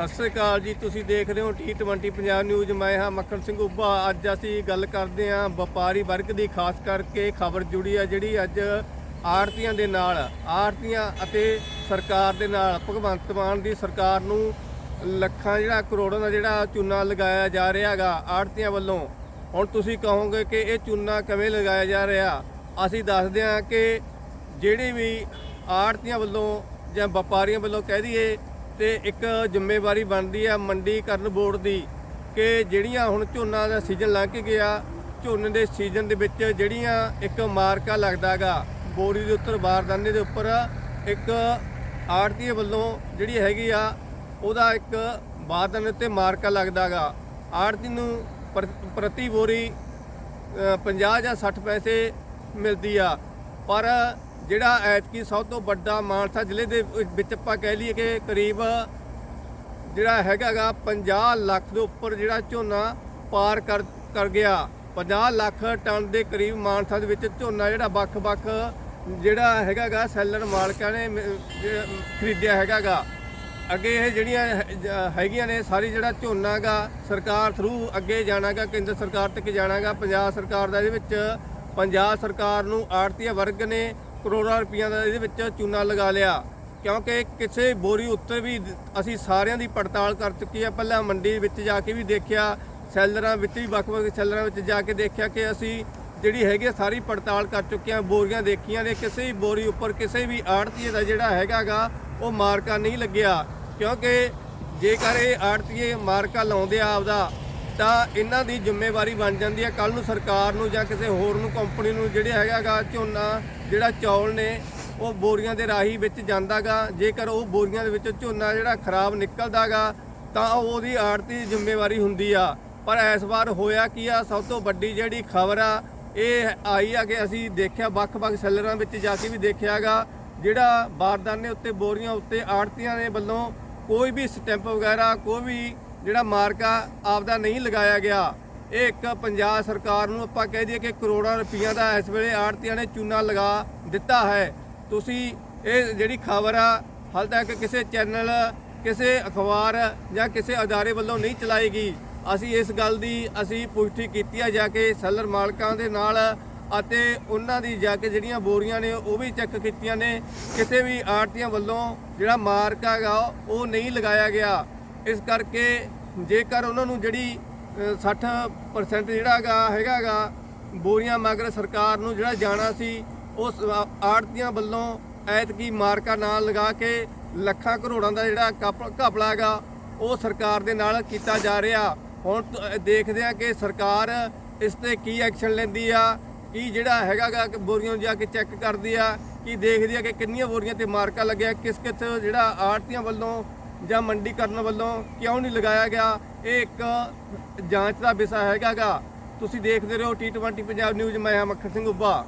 ਸਤਿ ਸ੍ਰੀ ਅਕਾਲ ਜੀ, ਤੁਸੀਂ ਦੇਖ ਰਹੇ ਹੋ T20 ਪੰਜਾਬ ਨਿਊਜ਼ ਮੈਂ ਹਾਂ ਮੱਖਣ ਸਿੰਘ ਉੱਭਾ। ਅੱਜ ਅਸੀਂ ਗੱਲ ਕਰਦੇ ਹਾਂ ਵਪਾਰੀ ਵਰਗ ਦੀ, ਖਾਸ ਕਰਕੇ ਖਬਰ ਜੁੜੀ ਆ ਜਿਹੜੀ ਅੱਜ ਆੜਤੀਆਂ ਦੇ ਨਾਲ ਆੜਤੀਆਂ ਅਤੇ ਸਰਕਾਰ ਦੇ ਨਾਲ, ਭਗਵੰਤ ਮਾਨ ਦੀ ਸਰਕਾਰ ਨੂੰ ਲੱਖਾਂ ਜਿਹੜਾ ਕਰੋੜਾਂ ਦਾ ਜਿਹੜਾ ਚੂਨਾ ਲਗਾਇਆ ਜਾ ਰਿਹਾ ਹੈਗਾ ਆੜਤੀਆਂ ਵੱਲੋਂ। ਹੁਣ ਤੁਸੀਂ ਕਹੋਗੇ ਕਿ ਇਹ ਚੂਨਾ ਕਿਵੇਂ ਲਗਾਇਆ ਜਾ ਰਿਹਾ? ਅਸੀਂ ਦੱਸਦੇ ਹਾਂ ਕਿ ਜਿਹੜੀ ਵੀ ਆੜਤੀਆਂ ਵੱਲੋਂ ਜਾਂ ਵਪਾਰੀਆਂ ਵੱਲੋਂ ਕਹਿ ਦਈਏ ਤੇ ਇੱਕ ਜ਼ਿੰਮੇਵਾਰੀ ਬਣਦੀ ਆ ਮੰਡੀਕਰਨ ਬੋਰਡ ਦੀ ਕਿ ਜਿਹੜੀਆਂ ਹੁਣ ਝੋਨਾ ਦਾ ਸੀਜ਼ਨ ਲੰਘ ਗਿਆ ਝੋਨੇ ਦੇ ਸੀਜ਼ਨ ਦੇ ਵਿੱਚ ਜਿਹੜੀਆਂ ਇੱਕ ਮਾਰਕਾ ਲੱਗਦਾਗਾ ਬੋਰੀ ਦੇ ਉੱਪਰ ਬਾਰਦਾਨੇ ਦੇ ਉੱਪਰ ਇੱਕ ਆੜਤੀ ਵੱਲੋਂ ਜਿਹੜੀ ਹੈਗੀ ਆ ਉਹਦਾ ਇੱਕ ਬਾਰਦਾਨੇ ਉੱਤੇ ਮਾਰਕਾ ਲੱਗਦਾਗਾ। ਆੜਤੀ ਨੂੰ ਪ੍ਰ- ਪ੍ਰਤੀ ਬੋਰੀ ਅ, 50 ਜਾਂ 60 ਪੈਸੇ ਮਿਲਦੀ ਆ। ਪਰ ਜਿਹੜਾ ਐਤਕੀ ਸਭ ਤੋਂ ਵੱਡਾ ਮਾਨਸਾ ਜ਼ਿਲ੍ਹੇ ਦੇ ਵਿੱਚ ਆਪਾਂ ਕਹਿ ਲਈਏ ਕਿ ਕਰੀਬ ਜਿਹੜਾ ਹੈਗਾਗਾ 50 ਲੱਖ ਦੇ ਉੱਪਰ ਜਿਹੜਾ ਝੋਨਾ ਪਾਰ ਕਰ ਕਰ ਗਿਆ। 50 ਲੱਖ ਟਨ ਦੇ ਕਰੀਬ ਮਾਨਸਾ ਦੇ ਵਿੱਚ ਝੋਨਾ ਜਿਹੜਾ ਵੱਖ-ਵੱਖ ਜਿਹੜਾ ਹੈਗਾਗਾ ਸੈਲਰ ਮਾਲਕਾਂ ਨੇ ਮ- ਜਿਹੜਾ ਖਰੀਦਿਆ ਹੈਗਾਗਾ। ਅੱਗੇ ਇਹ ਜਿਹੜੀਆਂ ਹੈ- ਜ- ਹੈਗੀਆਂ ਨੇ ਸਾਰੀ ਜਿਹੜਾ ਝੋਨਾਗਾ ਸਰਕਾਰ ਥਰੂ ਅੱਗੇ ਜਾਣਾਗਾ, ਕੇਂਦਰ ਸਰਕਾਰ ਤੱਕ ਜਾਣਾਗਾ। ਪੰਜਾਬ ਸਰਕਾਰ ਦਾ ਇਹਦੇ ਵਿੱਚ, ਪੰਜਾਬ ਸਰਕਾਰ ਨੂੰ ਆੜਤੀਆ ਵਰਗ ਨੇ ਕਰੋੜਾਂ ਰੁਪਈਆ ਦਾ ਇਹਦੇ ਵਿੱਚ ਚੂਨਾ ਲਗਾ ਲਿਆ। ਕਿਉਂਕਿ ਕਿਸੇ ਬੋਰੀ ਉੱਤੇ ਵੀ ਅਸੀਂ ਸਾਰਿਆਂ ਦੀ ਪੜਤਾਲ ਕਰ ਚੁੱਕੀ ਆ ਪਹਿਲਾਂ ਮੰਡੀ ਵਿੱਚ ਜਾ ਕੇ ਵੀ ਦੇਖਿਆ, ਸੈਲਰਾਂ ਵਿੱਚ ਵੀ, ਵੱਖ-ਵੱਖ ਸੈਲਰਾਂ ਵਿੱਚ ਜਾ ਕੇ ਦੇਖਿਆ ਕਿ ਅਸੀਂ ਜਿਹੜੀ ਹੈਗੀ ਆ ਸਾਰੀ ਪੜਤਾਲ ਕਰ ਚੁੱਕੇ ਆ ਬੋਰੀਆਂ ਦੇਖੀਆਂ ਨੇ, ਕਿਸੇ ਵੀ ਬੋਰੀ ਉੱਪਰ ਕਿਸੇ ਵੀ ਆੜਤੀਏ ਦਾ ਜਿਹੜਾ ਹੈਗਾਗਾ, ਉਹ ਮਾਰਕਾ ਨਹੀਂ ਲੱਗਿਆ। ਕਿਉਂਕਿ ਜੇਕਰ ਇਹ ਆੜਤੀਏ ਮਾਰਕਾ ਲਾਉਂਦੇ ਆ ਆਪਦਾ ਤਾਂ ਇਹਨਾਂ ਦੀ ਜ਼ਿੰਮੇਵਾਰੀ ਬਣ ਜਾਂਦੀ ਹੈ। ਕੱਲ ਨੂੰ ਸਰਕਾਰ ਨੂੰ ਜਾਂ ਕਿਸੇ ਹੋਰ ਨੂੰ ਕੰਪਨੀ ਨੂੰ ਜਿਹੜੇ ਹੈਗਾਗਾ ਝੋਨਾ, ਜਿਹੜਾ ਚੌਲ ਨੇ, ਉਹ ਬੋਰੀਆਂ ਦੇ ਰਾਹੀ ਵਿੱਚ ਜਾਂਦਾਗਾ। ਜੇਕਰ ਉਹ ਬੋਰੀਆਂ ਦੇ ਵਿੱਚ ਝੋਨਾ ਜਿਹੜਾ ਖਰਾਬ ਨਿਕਲਦਾਗਾ, ਤਾਂ ਉਹਦੀ ਆੜਤੀ ਦੀ ਜ਼ਿੰਮੇਵਾਰੀ ਹੁੰਦੀ ਆ। ਪਰ ਇਸ ਵਾਰ ਹੋਇਆ ਕੀ ਆ? ਸਭ ਤੋਂ ਵੱਡੀ ਜਿਹੜੀ ਖਬਰ ਆ, ਇਹ ਆਈ ਆ ਕਿ ਅਸੀਂ ਦੇਖਿਆ ਵੱਖ-ਵੱਖ ਸੈਲਰਾਂ ਵਿੱਚ ਜਾ ਕੇ ਵੀ ਦੇਖਿਆਗਾ, ਜਿਹੜਾ ਬਾਰਦਾਨੇ ਉੱਤੇ, ਬੋਰੀਆਂ ਉੱਤੇ ਆੜਤੀਆਂ ਦੇ ਵੱਲੋਂ ਕੋਈ ਵੀ ਸਟੈਂਪ ਵਗੈਰਾ, ਕੋਈ ਵੀ ਜਿਹੜਾ ਮਾਰਕਾ ਆਪਦਾ ਨਹੀਂ ਲਗਾਇਆ ਗਿਆ, ਇਹ ਇੱਕ ਪੰਜਾਬ ਸਰਕਾਰ ਨੂੰ ਆਪਾਂ ਕਹਿ ਦਈਏ ਕਿ ਕਰੋੜਾਂ ਰੁਪਈਆ ਦਾ ਇਸ ਵੇਲੇ ਆੜਤੀਆਂ ਨੇ ਚੂਨਾ ਲਗਾ ਦਿੱਤਾ ਹੈ। ਤੁਸੀਂ ਇਹ ਜਿਹੜੀ ਖਬਰ ਆ, ਹਾਲ ਤੱਕ ਕਿਸੇ ਚੈਨਲ, ਕਿਸੇ ਅਖਬਾਰ ਜਾਂ ਕਿਸੇ ਅਦਾਰੇ ਵੱਲੋਂ ਨਹੀਂ ਚਲਾਈ ਗਈ ਅਸੀਂ ਇਸ ਗੱਲ ਦੀ ਅਸੀਂ ਪੁਸ਼ਟੀ ਕੀਤੀ ਆ ਜਾ ਕੇ ਸੈਲਰ ਮਾਲਕਾਂ ਦੇ ਨਾਲ ਅਤੇ ਉਹਨਾਂ ਦੀ ਜਾ ਕੇ ਜਿਹੜੀਆਂ ਬੋਰੀਆਂ ਨੇ ਉਹ ਵੀ ਚੈੱਕ ਕੀਤੀਆਂ ਨੇ। ਕਿਸੇ ਵੀ ਆੜਤੀਆਂ ਵੱਲੋਂ ਜਿਹੜਾ ਮਾਰਕਾ ਹੈਗਾ ਉਹ ਨਹੀਂ ਲਗਾਇਆ ਗਿਆ। ਇਸ ਕਰਕੇ ਜੇਕਰ ਉਹਨਾਂ ਨੂੰ ਜਿਹੜੀ ਅ, 60% ਜਿਹੜਾ ਹੈਗਾ ਹੈਗਾਗਾ ਬੋਰੀਆਂ ਮਗਰ ਸਰਕਾਰ ਨੂੰ ਜਿਹੜਾ ਜਾਣਾ ਸੀ ਉਸ ਆੜਤੀਆਂ ਵੱਲੋਂ ਐਤਕੀ ਮਾਰਕਾ ਨਾਲ ਲਗਾ ਕੇ ਲੱਖਾਂ ਕਰੋੜਾਂ ਦਾ ਜਿਹੜਾ ਕਪ- ਘਪਲਾ ਹੈਗਾ ਉਹ ਸਰਕਾਰ ਦੇ ਨਾਲ ਕੀਤਾ ਜਾ ਰਿਹਾ। ਹੁਣ ਦੇਖਦੇ ਆ ਕਿ ਸਰਕਾਰ ਇਸ ਤੇ ਕੀ ਐਕਸ਼ਨ ਲੈਂਦੀ ਆ ਕੀ ਜਿਹੜਾ ਹੈਗਾਗਾ ਕਿ ਬੋਰੀਆਂ ਨੂੰ ਜਾ ਕੇ ਚੈੱਕ ਕਰਦੀ ਆ ਕੀ ਦੇਖਦੀ ਆ ਕਿ ਕਿੰਨੀਆਂ ਬੋਰੀਆਂ ਤੇ ਮਾਰਕਾ ਲੱਗਿਆ ਕਿਸ ਕਿਸ ਜਿਹੜਾ ਆੜਤੀਆਂ ਵੱਲੋਂ ਜਾਂ ਮੰਡੀਕਰਨ ਵੱਲੋਂ ਕਿਉਂ ਨਹੀਂ ਲਗਾਇਆ ਗਿਆ? ਇਹ ਇੱਕ ਜਾਂਚ ਦਾ ਵਿਸ਼ਾ ਹੈਗਾਗਾ। ਤੁਸੀਂ ਦੇਖਦੇ ਰਹੋ T20 ਪੰਜਾਬ ਨਿਊਜ਼ ਮੈਂ ਹਾਂ ਮੱਖਣ ਸਿੰਘ ਉੱਭਾ।